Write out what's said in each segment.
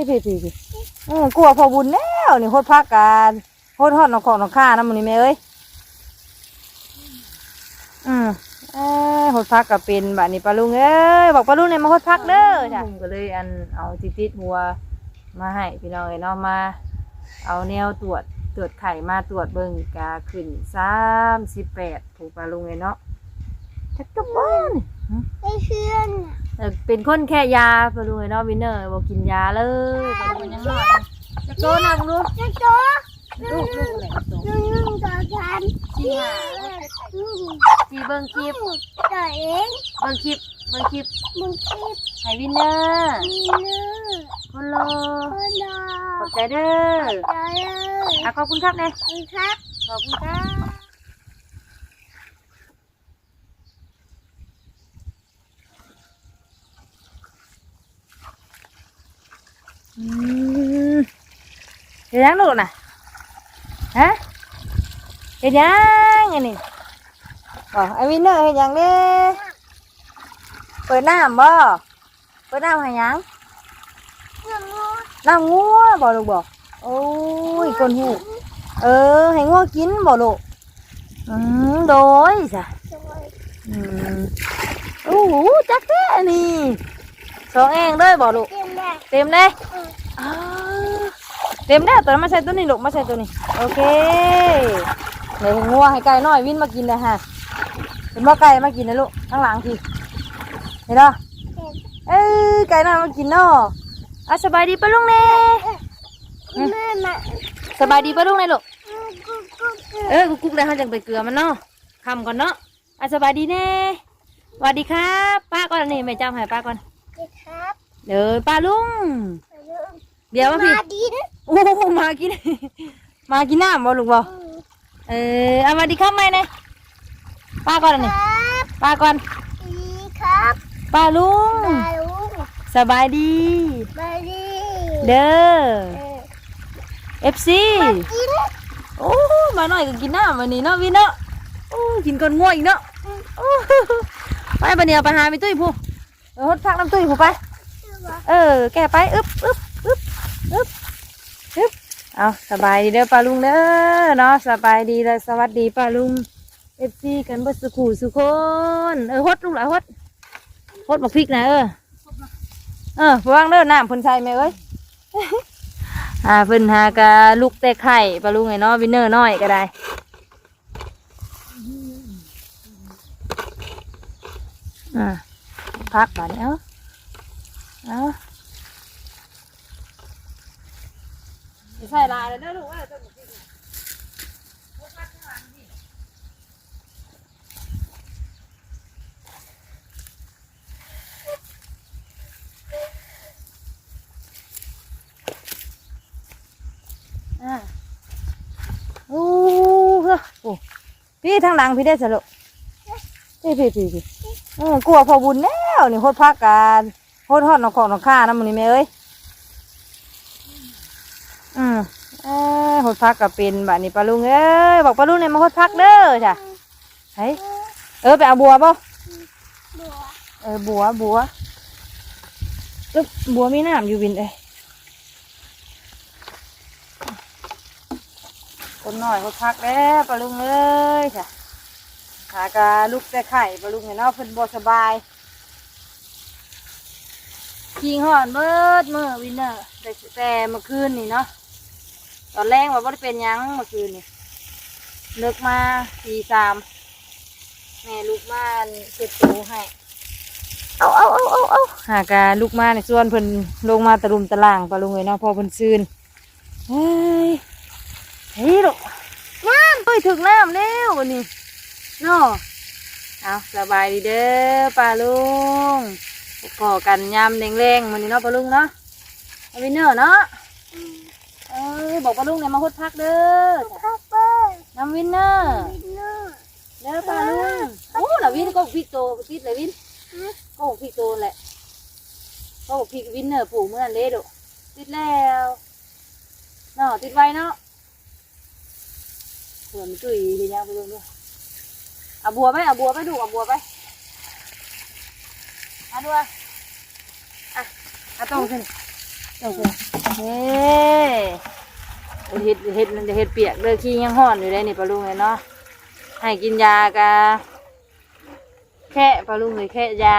พี่พี่พี่พี่อือกลัวพอบุญแล้วนี่โคตรพักกันโคตรฮอดนอกของนอกข้านะมันนี่แม่เอ้ยอืมเอ้ยโคตรพักก็เป็นบัดนี้ปลาลุงเอ้ยบอกปลาลุงเนี่ยมาโคตรพักเด้อจ้ะก็เลยอันเอาติดติดหัวมาให้พี่น้องเอ้ยเนาะมา เอาแนวตรวจตรวจไข่มาตรวจเบิ่งกาขึ้นสามสิบแปดผูกปลาลุงเอ้ยเนาะจักกระบ้านไอ้เพื่อนเออ เป็นคนแค่ยาปลาลุงเอ้ยเนาะวินเนอร์บอกกินยาเลยปลาลุงยังรอดนะจะโตนะมึงดูจะโจ๊กลูกลูกอะไรโตนึ่งนึ่งต่อกันสี่หาสีเบิ่งคลิปต่อเองเบิ่งคลิปเบิ่งคลิปมึงคิดให้วินเนอร์มีเนื้อคนรอคนรอขอบใจเด้อต่อเลยอะขอบคุณครับเนี่ยขอบคุณครับอืมเฮ็ดยังลูกน่ะฮะเฮ็ดยังอันนี้บอกไอ้วินเนอร์เฮ็ดยังเด้เปิดน้ำบ่ เปิดน้ำให้หยังเรื่องงูน้ำงัวบ่ลูกบ่โอ้ยคนหูเออให้งัวกินบ่ลูกอืมโดยจ้ะส เองเลยบ่ลูกเต็มแรกเต็มเลยอ้าวเต็มแล้วตัวนั้นมาใส่ตัวนี้ลูกมาใส่ตัวนี้ โอเคเดี๋ยวให้งัวให้ไก่น้อยวินมากินนะฮะเป็นบ่ไก่มากินนะลูกข้างหลังทีเห็นเนาะเต็มเอ้ยไก่น้อยมากินเนาะอะสบายดีปะลุงเน่แม่มาสบายดีปะลุงเน่ลูกกุ๊กกุ๊กกุ๊กเออกุ๊กๆเลยเขาจังไปเกลือมันเนาะคำก่อนเนาะอะสบายดีแน่สวัสดีครับ ป้าก่อนนี่แม่จำให้ป้าก่อนครับ เดี๋ยวป้าลุงไปเรื่องเดี๋ยวมาพี่มาดินโอ้โหมากิน มากินน้ำบ่ลูกบ่อืมเออเอามาดีครับไหมเนี่ยป้าก่อนคนี่รับป้าก่อนดีครับป้าลุงมาลุงสบายดีมาดีเด้อเออเอฟซีกินโอ้มาหน่อยก็กินน้ำวันนี้เนาะวินเนาะโอ้กินก้นง่วงอีกเนาะโอ้ไปบันเดียวไปหาไปตุ้ยผู้เออฮดพักน้ำตุ้ยผู้ไป เออ แกไปอึบอึบอึบอึบอึบเอาสบายดีเด้อป้าลุงเด้อเนาะสบายดีเลยสวัสดีป้าลุงเอฟซีกันบิดสุขูสุคนเออฮดลูกหลานฮดฮดบักพริกนะเออเออวางเด้อน้ำเพ่นใส่ไหมเอ้ยหาเพิ่นหากะลูกแต่ไข่ป้าลุงไงเนาะวินเนอร์น้อยก็ได้อ่าพักก่อนเนาะ เอาใส่ลายเลยนะลูกว่าจะบอกพี่อ่าโอ้โหโอ้พี่ทางหลังพี่ได้สรุปพี่พี่พี่พี่เออกลัวพอบุญแล้วนี่โคตรพักกัน โคตรฮอดนอกของนอกข้านะมันนี่แม่เอ้ยอืมเอ้ยโคตรพักก็เป็นบัดนี้ปลาลุงเอ้ยบอกปลาลุงเนี่ยมาโคตรพักเด้อจ้ะเฮ้ยเออไปเอาบัวป่ะบัวเออบัวบัวอึ๊บบัวมีน้ำอยู่วินเอ้ยคนหน่อยโคตรพักแล้วปลาลุงเอ้ยจ้ะหากะลูกแต่ไข่ปลาลุงเห็นเนาะเพิ่นบ่สบาย ยิงหอนเบิดเมื่อวินเนอร์แต่แต่เมื่อคืนนี่เนาะตอนแรกว่าบ่ได้เป็นหยังเมื่อคืนนี่เลิกมาตีสามแม่ลูกมาเช็ดตูให้เอาเอาเอาเอาเอาหากาลูกมาในส่วนเพิ่นลงมาตะลุมตะล่างปะลุงเลยเนาะพอเพิ่นซืนเฮ้ยเฮ้ยลูกน้ำเฮ้ยถึงน้ำแล้ววันนี้เนาะเอาสบายดีเด้อป้าลุง ก่อกันยามแรงๆมันนี่เนาะปะลุงเนาะเอาวินเนอร์เนาะเออบอกปะลุงเนี่ยมาฮดพักเด้อคัพเปอร์น้ำวินเนอร์วินเนอร์เด้อปะลุงโอ้ละวินก็พริกโตติดเลยวินก็พริกโตแหละก็พริกวินเนอร์ผูกเมื่อนั้นเด้ดูติดแล้วเนาะติดไว้เนาะเผื่อมันจุยเดี๋ยวยังปะลุงด้วยเอาบัวไปเอาบัวไปดูเอาบัวไป เอาด้วยอะเอาตรงขึ้นโอเคเฮ้เห็ดเห็ดเห็ดเปียกเลยขี้ยังห่อนอยู่เลยนี่ปลาลุงเลยเนาะให้กินยากะแค่ปลาลุงเลยแค่ยา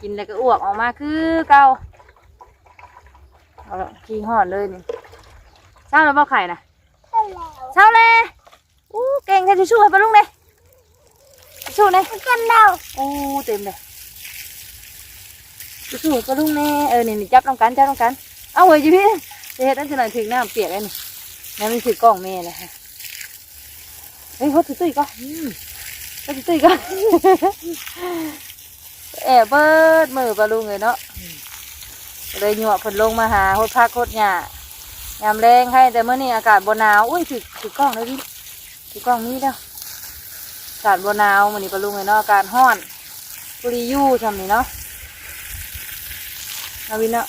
กินแล้วก็อ้วกออกมาคือเก่าเอาละขี้ห่อนเลยนี่เช้าแล้วบ่ไข่นะเสร็จแล้วเช้าเลยอู้เก่งแค่จะช่วยปลาลุงเลยช่วยเลยเต็มแล้วอู้เต็มเลย ช่วยปลาลุงแน่เออนี่นี่จับต้องกันจับต้องกันเอาไว้จีพี่จะเฮ็ดนั่นจะหน่อยถึงน้ำเปียกเลยนี่แล้วมันถือกล้องแม่เลยฮะเฮ้ยเขาถือตุ้ยก็เขาถือตุ้ยก็แอบเบิดมือปลาลุงเลยเนาะเลยหยวกผลลงมาหาโคตรพักโคตรหยายามแรงให้แต่เมื่อนี้อากาศบนหนาวอุ้ยถือถือกล้องเลยพี่ถือกล้องนี้แล้วอากาศบนหนาวมันนี้ปลาลุงเลยเนาะอากาศห้อนปุริยูทำนี่เนาะ เอาวินเนาะ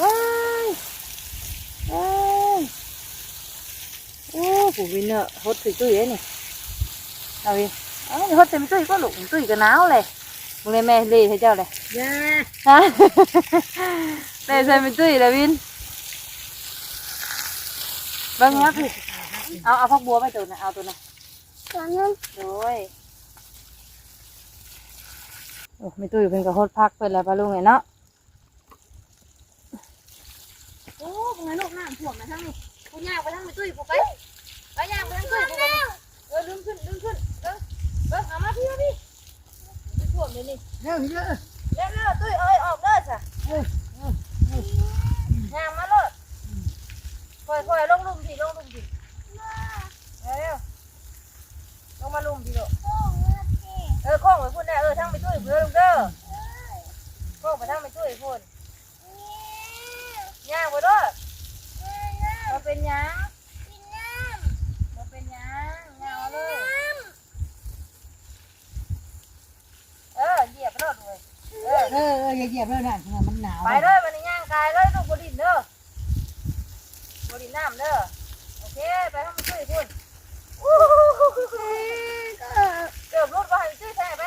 ว้ายว้ายโอ้ผู้วินเนอร์ฮดตุ้ยตุ้ยเลยนี่เอาวินเอ้ยฮดเต็มตุ้ยก็หลุมตุ้ยก็หนาวเลยมึงเลยแม่เล่ให้เจ้าเลยยาฮะเล่ใส่เป็นตุ้ยเลยวินเบิ่งนะพี่เอาเอาพักบัวไปตัวนะเอาตัวนะตอนนั้นโดยโอ้ไม่ตุ้ยเป็นกับฮดพักเป็นแล้วปะลุงไงเนาะ โอ้เป็นไงลูกน้ำท่วมมาทั้งนี้กูยางไปทั้งไปตุ้ยกูไปไปยางไปทั้งตุ้ยกูไปเออดึงขึ้นดึงขึ้นเออเออเอามาพี่มาพี่ไปท่วมเลยนี่เร็วเร็วเร็วเร็วตุ้ยเอ้ยออกเด้อจ้ะยางมาเลยค่อยค่อยลงลุมพี่ลงลุมพี่เร็วลงมาลุมพี่ลูกเออโค้งไปพุ่นได้เออทั้งไปตุ้ยเพื่อลุงเด้อโค้งไปทั้งไปตุ้ยพุ่น ย่างไปเด้อมาเป็นหยังบ่เป็นหยังเงาเลย เออเหยียบรถเลยเออ เออเอออย่าเหยียบเลยนะมันหนาวไปเลยมันย่างกายเลยลูกบดินเด้อบดินน้ำเด้อ โอเค ไปให้มันช่วยคุณอู้หูเกือบรถไปให้มันช่วยใส่ไป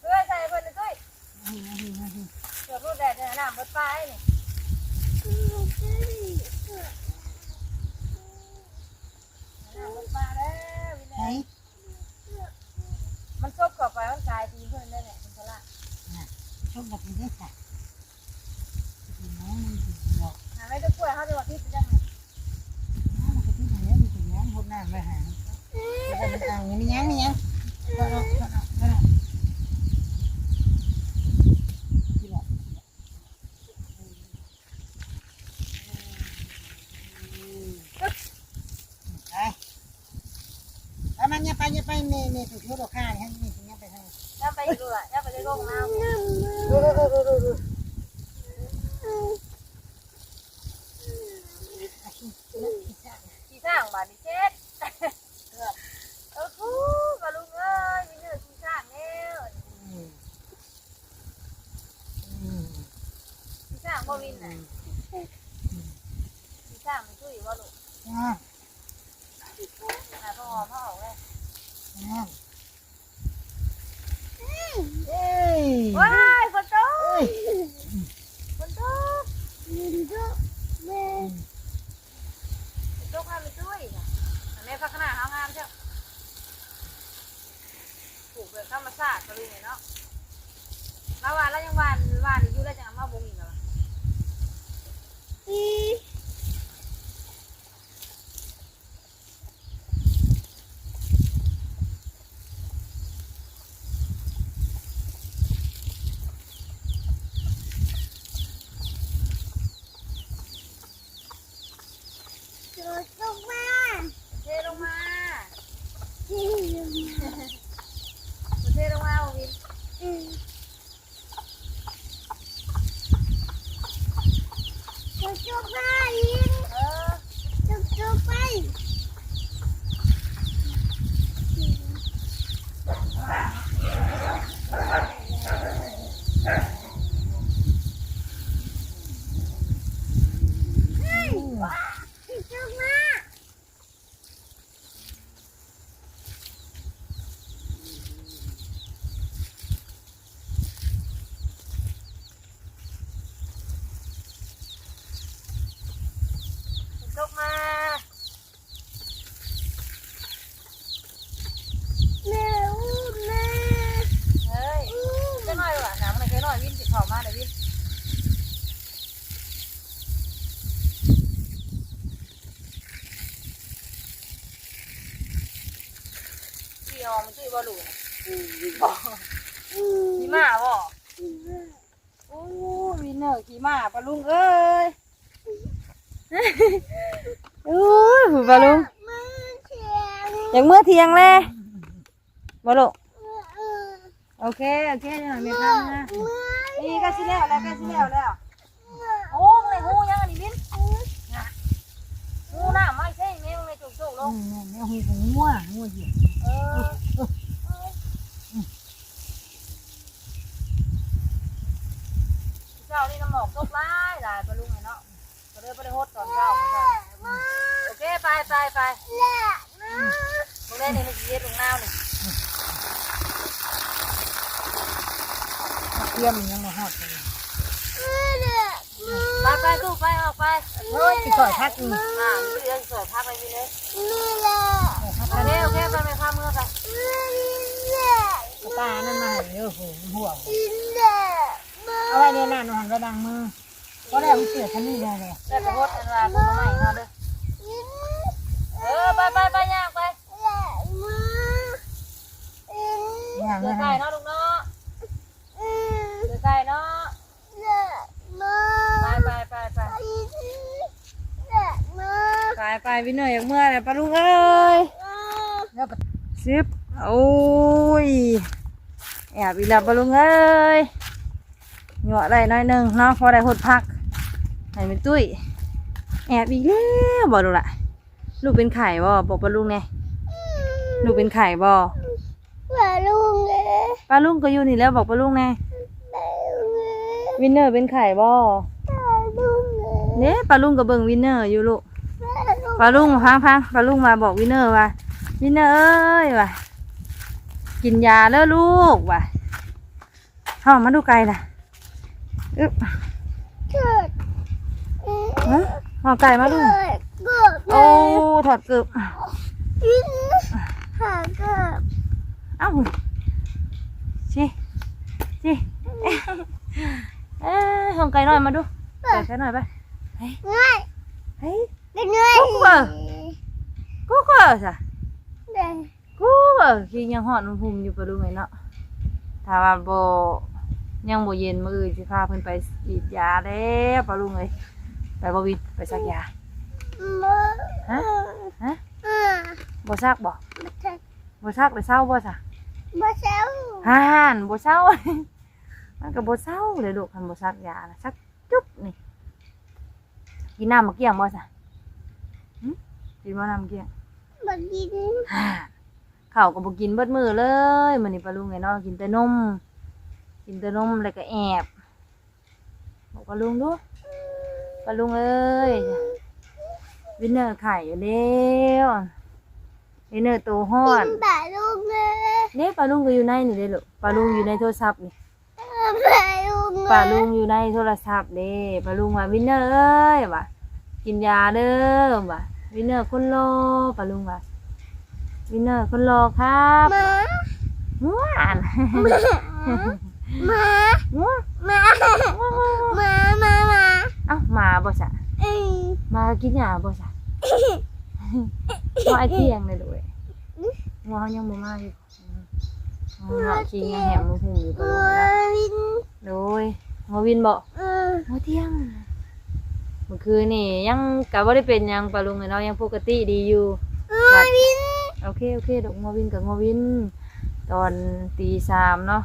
เพื่อใส่เพิ่นเลยช่วยเกือบรถแดดเนี่ยน้ำรถไฟนี่น้ำรถไฟแล้ววิไหนนัยมันซบเข้าไปมันกลายทีเพิ่นได้เนี่ยคุณพละชมแบบนี้ได้ค่ะน้องมันหยอกหาไม่ได้กล้วยเขาจะว่าพี่จะได้ไหมน้องมันก็ที่ไหนมันถึงน้ำพดน้ำไปหาแล้วมันอ่างนี่ยังนี่ยังก็เราก็เราก็เราที่บอกไปเอามันอย่าไป อย่าไปเมย์เมย์ถูกข้าเนี่ยนี่ถึงยังไปทางย่าไปดูอะย่าไปได้ลงน้ำดูดูดูดูดูดูขี้สร้างบาดนี่เช็ดเออคูกะลุงเอ้ยมีเนื้อขี้สร้างแล้วขี้สร้างบ่วินน่ะขี้สร้างมันช่วยบ่ลูกอ่าหาพ่อพ่อออกเลยอ่าเอ้ย ว้ายฝนตกฝนตกมันก็แม่ฝนตกให้มันช่วยน่ะอันนี้พักหน้าเฮางามเชียวปลูกแบบธรรมชาติกะลุงเนี่ยเนาะแล้วว่าแล้วยังหวานหวานอยู่แล้วจะมาบ่งอีกเหรอ อี จุดลงมา เทลงมา ที่อยู่ เทลงมาบ่วิน อืมจุดลงมาอีก เออ จุดลงไปเฮ้ยจุดลงมา ยอมชื่อบ่ลูก ขี่ม้าบ่โอ้วินเนอร์ขี่ม้าปลาลุงเอ้ยโอ้ยปลาลุงอย่างเมื่อเที่ยงเลยบ่ลูกโอเคโอเคเดี๋ยวหน่อยมีข้าวนะนี่ก็สิแล้วแล้วก็สิแล้วแล้วโอ้มึงเลยหูยังอันนี้บินหูหน้าไม่ใช่แม่มึงเลยจุกๆลอืงมแม่หูของงัวงัวเหยียบเออ เจ้านี่น้ำหมอกตกร้ายหลายปลาลุงเนาะก็เลยไปได้ฮดตอนเช้าโอเคไปไปไปมึงเล่นนี่มันเย็ดลงน้ำนี่เตรียมยังมาฮอดเลยไปไปกูกไปออกไปเฮ้ยสิก่อยพักอีกอ่าเรื่องสวยพักไปพี่เลยพักโอเคโอเคไปไปพาเมื่อไปตานั่นมาเด้อโหหัว เอาไว้เนี่ยน่ะนอนระดังมือก็ได้มันเสียคันนี้ได้เลยได้ไปฮดอันว่าคุณมาใหม่เนาะเด้อเออไปไปไปย่างไปอย่างเดืนั้อนใกล้เนาะลูกเนาะเดือใกล้เนาะไปไปไปไปไปไปพี่เหนื่อยอย่างเมื่อเนี่ยปลาลุงเอ้ยแล้วก็สิบโอ้ยแอบอีกแล้วปลาลุงเอ้ย เหงาะได้หน้อยหนึงเนาะพอได้หดพักให้เป็นตุ้ย แอบอีกแล้วบอกดูละลูกเป็นไข่บ่บอกปลาลุงไงลูกเป็นไข่บ่ปลาลุงก็อยู่นี่แล้วบอกปลาลุงไงวินเนอร์เป็นไข่บ่เนี่ยปลาลุงก็เบิ่งวินเนอร์อยู่ลูกปลาลุงพังพังปลาลุงมาบอกวินเนอร์ว่าวินเนอร์เอ้ยว่ะกินยาแล้วลูกว่ะเข้ามาดูไกลน่ะ อึ๊บฮะห่อไก่มาดูโอ้ถอดเกือบเอ้าชิชิเอ้ยห่อไก่หน่อยมาดูไก่แค่หน่อยไปเฮ้ยเฮ้ยกูก็สะกูเออคือยังหอดมันหุ่มอยู่ปะลุงไงเนาะถ้าว่าโบ ยังโบเย็นมืออื่นสิพาเพิ่นไปฉีดยาแล้วปะลุงเลยไปบ่วินไปซักยาฮะฮะบ่ซักบ่บ่ซักเลยเศร้าบ่ซะฮ่านบ่เศร้ามันก็บ่เศร้าเลยลูกคันบ่ซักยานะซักจุ๊บนี่กินน้ำมะเกี้ยงบ่ซะหึกินบ่น้ำมะเกี้ยงฮ่าข้าวก็บ่กินเบิดมือเลยมื้อนี้ปลาลุงไงเนาะกินแต่นม กินแต่นมแล้วก็แอบบอกปลาลุงดูปลาลุงเอ้ยวินเนอร์ไข่อยู่แล้ววินเนอร์ตัวฮ้อนเนี่ยปลาลุงก็อยู่ในนี่เด้อลูกปลาลุงอยู่ในโทรศัพท์นี่ ปลาลุงอยู่ในโทรศัพท์เด้ปลาลุงว่าวินเนอร์เอ้ยว่ะกินยาเด้อว่ะวินเนอร์คนรอปลาลุงว่าวินเนอร์คนรอครับม่วนม่ วนเอ้ามาบ่ซะมากินยาบ่ซะมาไอเที่ยงเลยด้วยว่าเขายังบ่มาอยู่อืมเนาะคิงยังแหมมือหูอยู่ปลาลุงนะโดยหมอวินบอกหมอเที่ยงเมื่อคืนนี่ยังกะว่าได้เป็นหยังปลาลุงเนาะยังปกติดีอยู่บัดโอเคโอเคดอกหมอวินกับหมอวิน ตอนตีสามเนาะ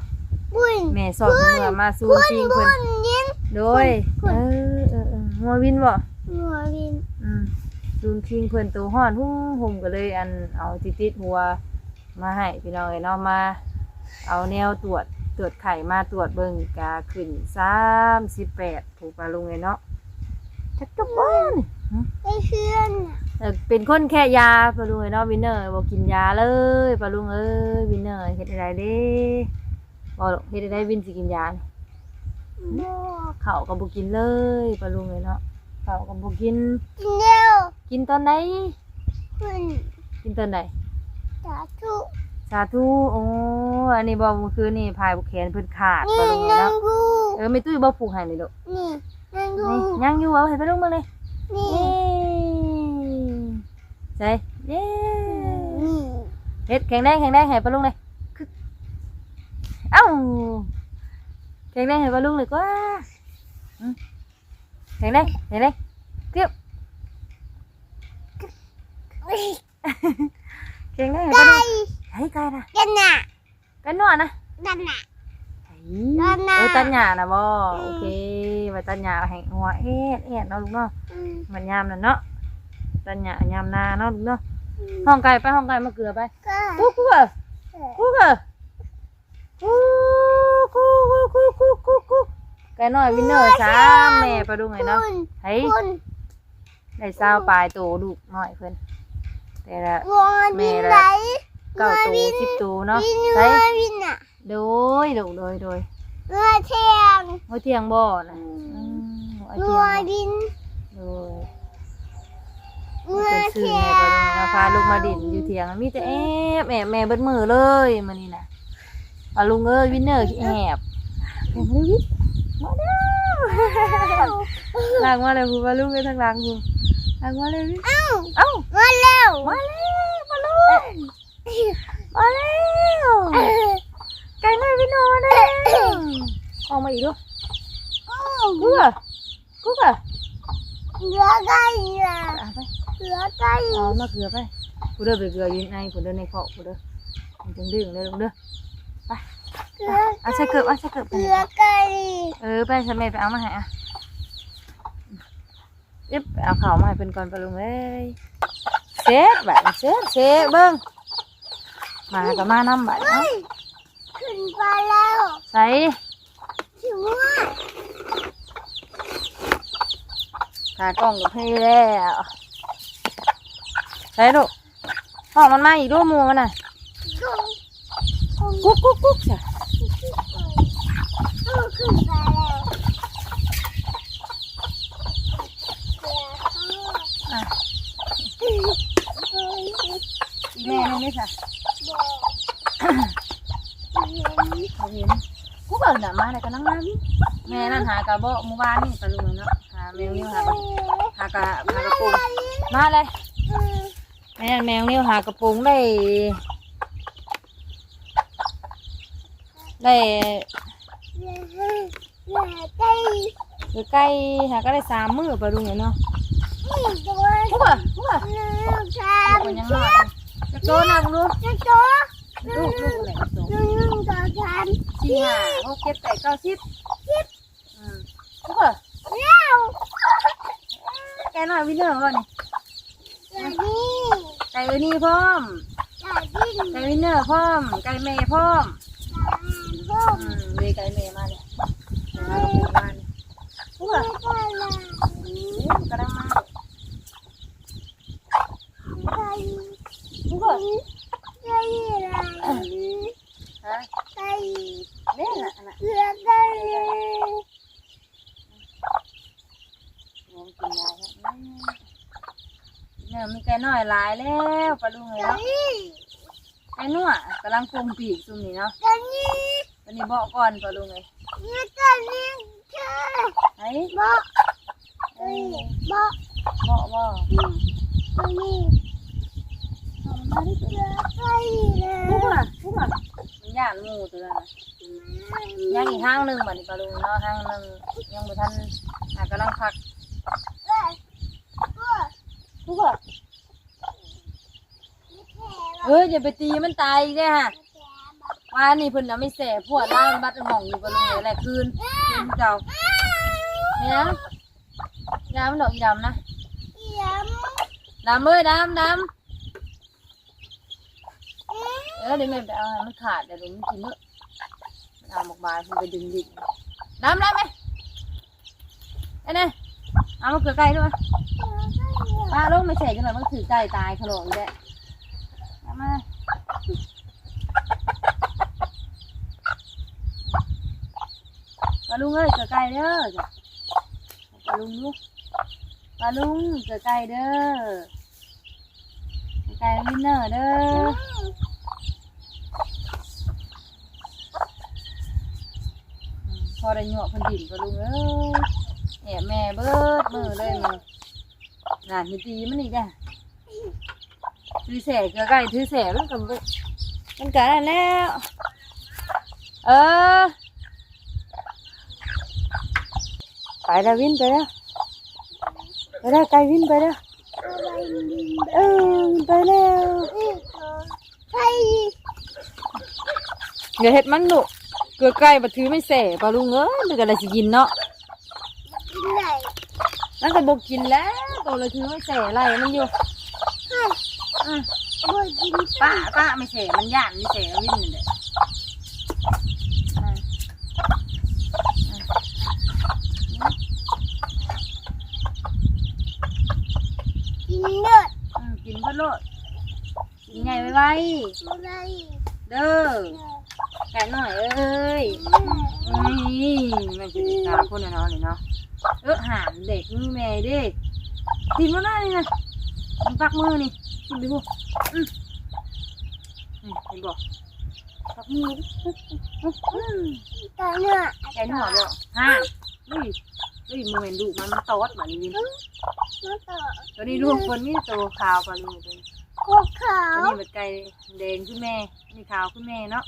แม่สอนเมื่อมาสู้จริงเพิ่นโดยเออเออเออหมอวินบอกอืมซูนคิงเพิ่นตัวฮ้อนหุ่มหุ่มก็เลยอันเอาติดติดๆหัวมาให้พี่น้องเอ้ยเนาะมา เอาแนวตรวจตรวจไข่มาตรวจเบิ่งกาขึ้นสามสิบแปดผูกปลาลุงเลยเนาะจักจบบ้านแต่เป็นคนแค่ยาปลาลุงเลยเนาะวินเนอร์บอกกินยาเลยปลาลุงเอ้ยวินเนอร์เฮ็ดอะไรเด้ บอกหรอกเฮ็ดอะไรวินสิกินยานี่เขาวก็บ่กินเลยปลาลุงเลยเนาะเขาวก็บ่กิน กินตอนไหนกินตอนไหนสาธุโอ้อันนี้บอกเมื่อคืนนี่พายบุกแขนเพิ่นขาดปลาลุงเลยเนาะเออไม่ตุ้ยบ่ผูกให้นี่ลูกนี่ยังอยู่เอาให้ไปลุงมาเลยนี่ใช่เย้แขเฮ็ดแข็งแรงแข็งแรงให้ปลาลุงเลย คึกเอ้าแข็งแรงให้ปลาลุงเลยกว่าอืมแข็งแรงแข็งแรงเกี้ยวแข็งแรงให้ปลาลุงเฮ้ยไก่นะกันน่ะไก่นวดนะ กันน่ะเตัดหญ้าออตัดหญ้านะบ่โอเคมาตัดหญ้าให้หัวเอ็ดเอ็ดเนาะลูกเนาะอืมมันยามนั่นเนาะตัดหญ้ายามนาเนาะลูกเนาะห้องไก่ไปห้องไก่มาเกลือไปก็กูกูเหรอกูเหรอกูกูกูกูกูกูกูไก่น้อยวินเนอร์สามแม่ไปดูไงเนาะคุณเฮ้ยคุณได้เศร้าปลายตัวลูกน้อยเพิ่นแต่ละวัววินไหนเก้าตัวสิบตัวเนาะวินใช่วัววินน่ะโดยโดยโดยโดยวัวเทียงหัวเทียงบ่นะอืมหัวเทีวัยวงวินโดยวัวเป็นสื่อเทียแม่งก็เลยนะพาลูกมาดินอยู่เถียงมีแต่แอบแอบแม่เบิดมือเลยมันนี่นะ ปาลุงเอ้ยวินเนอร์ขี้แอบแอบเลยวิทย์มาแล้วลางมาเลยคุณปาลุงเลยทางหลังคุณลางมาเลยวิทย์เอ้าเอ้ามาเร็วมาแล้วปาลุงมาแล้วไก่น้อยวินโนมาแล้วออกมาอีกลูกกูเหรอกูเหรอเหลือไก่น่ะเอาไปเหลือไก่เอามาเกลือไปกูเด้อไปเกลืออยืนในกูเด้อในเคาะกูเด้อมันจังดึงเด้อลูกเด้อ เหลือเอาใส่เกลือเอาใส่เกลือไปเหลือไก่เออไปฉันไม่ไปเอามาให้อะยึบไปเอาข้าวมาให้เป็นก่อนปะลุงเอ้ยเซ็ตแบบเซ็ตเซ็ตเบิ้งมากับมาน้ำบัดเนาะขึ้นไปแล้วใส่ถือว่าขากล้องกับพี่แล้วใส่ลูกห้องมันมาอีกรูปมูมันน่ะลงกุ๊กกุ๊กกุ๊กจ้ะ เออขึ้นไปแล้ว อะอีแม่นี่ไม่ใช่เขาเห็นกู เบิ่งน่ะมาแต่ก็นั่งมาพี่แม่นั่นหากระบอกเมื่อวานนี่ปะลุงเนาะหาแมวนิ้วหากระหากระหากระปุงมาเลยแม่แมวนิ้วหากระปุงได้ ได้หรือใกล้หาก็ได้สามมือปะลุงเนาะกูเบิ่งกูเบิ่งกูยังน้อยจะโตนะกูรู้ลูกลูกอะไรโต สี่ห้าหกเจ็ดแปดเก้าสิบอืมกูเบิ่งแกหน่อยวินเนอร์ก่อนนี่ไก่เออนี่พร้อม ไก่วินเนอร์พร้อม ไก่เมย์พร้อมอืมเลยไก่เมย์มาเนี่ยมากระปุกมาเนี่ยกูเบิ่งกระดังมากูเบิ่งฮะ เล่นอะอันน่ะงงกินได้ครับอืมเนี่ยมีไก่น้อยหลายแล้วปลาลุงเลยเนาะไก่นัวกำลังคุมปีกซุ่มนี่เนาะตอนนี้บอกก่อนปลาลุงเลยไอ้บอกบอกบอกทุกอะทุกอะมัน ย่านหมูตัวนั้นน่ะย่างอีกห้างหนึ่งบัดนี้ปลาลุงเนาะห้างหนึ่งยังบ่ทันอะกำลังพักทุกอะเอ้ยอย่าไปตีมันตายอีกเลยฮะว่านี่เพิ่นน่ะไม่แสบพวดล่างบัดห้องอยู่ปลาลุงเลยแหละคืนคืนเก่าเนี่ยยามมันดอกอีดำนะ ดำเลยดำดำ เออเดี๋ยวแม่ไปเอามันขาดเดี๋ยวมันกินเนอะเอาหมกบายมันไปดึงดิ่งดำดำไหมไอ้เนี่ยเอามาเกลือไก่ด้วยป้าลูกไม่ใส่กันเลยมันถือไก่ตายขลองอีกแล้วเอามาปลาลุงเอ้ยเกลือไก่เด้อปลาลุงลูกปลาลุงเกิดไก่เด้อไก่วินเนอร์เด้ออืม พอได้หยวกเพันดินปลาลุงเอ้ยแอบแม่เบิดมือเลยมืองานมีตีมันอีกอะถือแสกเกลือไก่ถือแสกมันกับมันเกิดอะไรแล้ว เออ ไปแล้ววินไปแล้วไปแล้วไกลวินไปแล้วอะไรดินเออไปแล้วใช่อย่าเห็ดมันลูก เกลือไก่บัถือไม่เสะปลาลุงเอ้ยมันก็อะไรสิกินเนาะกินไหนนั่นก็บอกกินแล้วตัวเลยถือไม่เสะอะไรมันอยู่ให้บ่กินป้าป้าไม่เสะมันย่านไม่เสะวินนี่แหละอ่ากินเนื้ออืมกินเพื่อโลดกินไงไว้ไว้อะไรเด้อ แกะหน่อยเอ้ยนี่มันจะติดตามคนน่ะเนาะนี่เนาะเออหานเด็กนี่แม่เด็กกินมาได้นี่นะมันปักมือนี่กินไปพวกอืมอืมเห็นบอกปักมือดิอืมตัวเนื้อแกะหน่อยบ่ฮะเฮ้ยเฮ้ยมือเห็นดูมันมันตอดแบบนี้มาต่อตัวนี้ลูกคนนี้ตัวขาวกว่าลูกตัวนี้ พวกเขาตัวนี้เป็นไก่แดงขึ้นแม่นี่ขาวขึ้นแม่เนาะ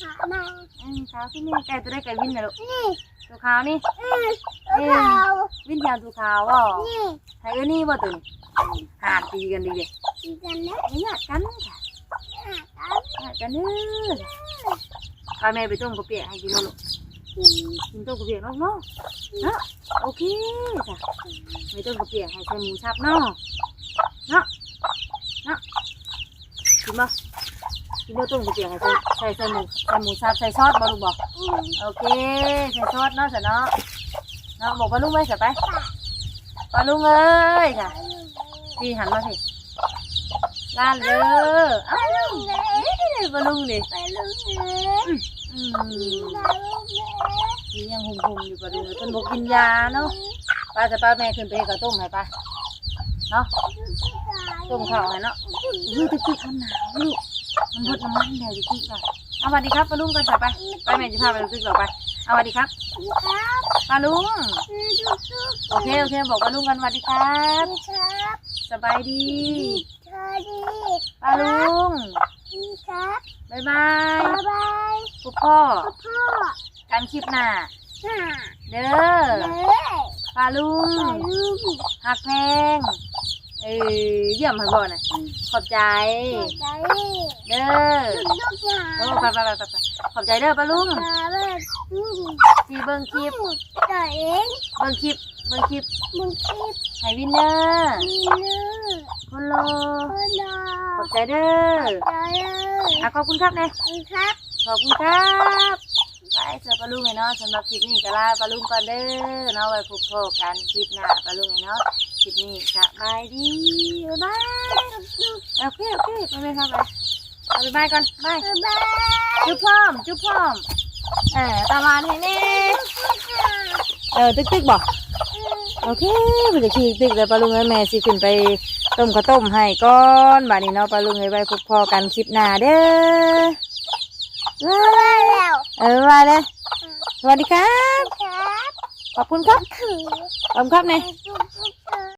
ขามาอืมขาวขึ้นแม่ไก่ตัวได้ไก่วินนะลูกนี่ตัวขาวนี่อืมตัวเขาวินยางตัวขาวว่ะนี่ไทยเอ้ยนี่บ่ตัวนี้หาดตีกันดีเลยกินกันนะไม่อยากกันค่ะอะอยากกันเด้อพาแม่ไปต้มกระเปียกให้กินเนาะลูกกินกินต้มกระเปียกเนาะเนาะเนาะโอเคจ้ะไม่ต้มกระเปียกให้ใส่หมูสับเนาะเนาะเนาะ กินบ่กินบ่ต้มกระเปียกให้ใส่ใส่ใส่หมูใส่หมูสับใส่ซอสบ่ลูกบ่อืมโอเคใส่ซอสเนาะจ้ะเนาะเนาะบอกปลาลุงไว้เสร็จไปปลาลุงเอ้ยจ้ะพี่หันมาสิลาดเลยอ้าวนี่ปลาลุงดิไปลูกเอ๋ยอืมไปลูกเอ๋ยพี่ยังหุ่มหุ่มๆอยู่ปลาลุงจนบอกกินยาเนาะป้าจะป้าแม่ขึ้นไปกับต้มให้ป้าเนาะ ต้มข้าวให้เนาะยูตึกตึกมันหนาวลูกมันบดน้ำมันเดี๋ยวตึกๆอะเอาสวัสดีครับปลาลุงก่อนจ้ะไปไปแม่จะพาไปตึกต่อไปเอาสวัสดีครับครับปลาลุงโอเคโอเคบอกปลาลุงกันสวัสดีครับครับสบายดีสวัสดีปลาลุงครับบ๊ายบายบ๊ายบายพ่อพ่อพ่อกันคลิปหน้าห่าเด้อปลาลุงไปลูกหักแพง เออเยี่ยมให้บ่น่ะขอบใจ ใจเด้อลูกหโอ้ลานไปไปไปไปขอบใจเด้อปลาลุงมาแบบลูกที่เบิ่งคลิป ตัวเองเบิ่งคลิป เบิ่งคลิปมึงคิดให้วินเนอร์มีเนื้อคนโลคนรอขอบใจเด้อใจเลยอะขอบคุณครับเน่ ครับขอบคุณครับ ไปเจอปลาลุงไงเนาะสำหรับคลิปนี้ก็ลาปลาลุงก่อนเด้อเนาะไว้พบพบกันคลิปหน้าปลาลุงไงเนาะ คลิปนี้สบายดีบ๊ายบายโอเคโอเคไปเลยครับไปบ๊ายบายก่อนบายบ๊ายบายจุ๊บพร้อมจุ๊บพร้อมเออตามานให้แน่เออตึกตึกบอกโอเคไปจะขี่ตึกเลยปลาลุงให้แม่สิขึ้นไปต้มข้าวต้มให้ก่อนบัดนี้เนาะปลาลุงให้ไว้พบพอกันคลิปหน้าเด้อว้าบ๊ายบายแล้วเออมาเลยสวัสดีครับครับ ขอบคุณครับคือขอบคุณครับเนี่ยจุ๊บจุ๊บ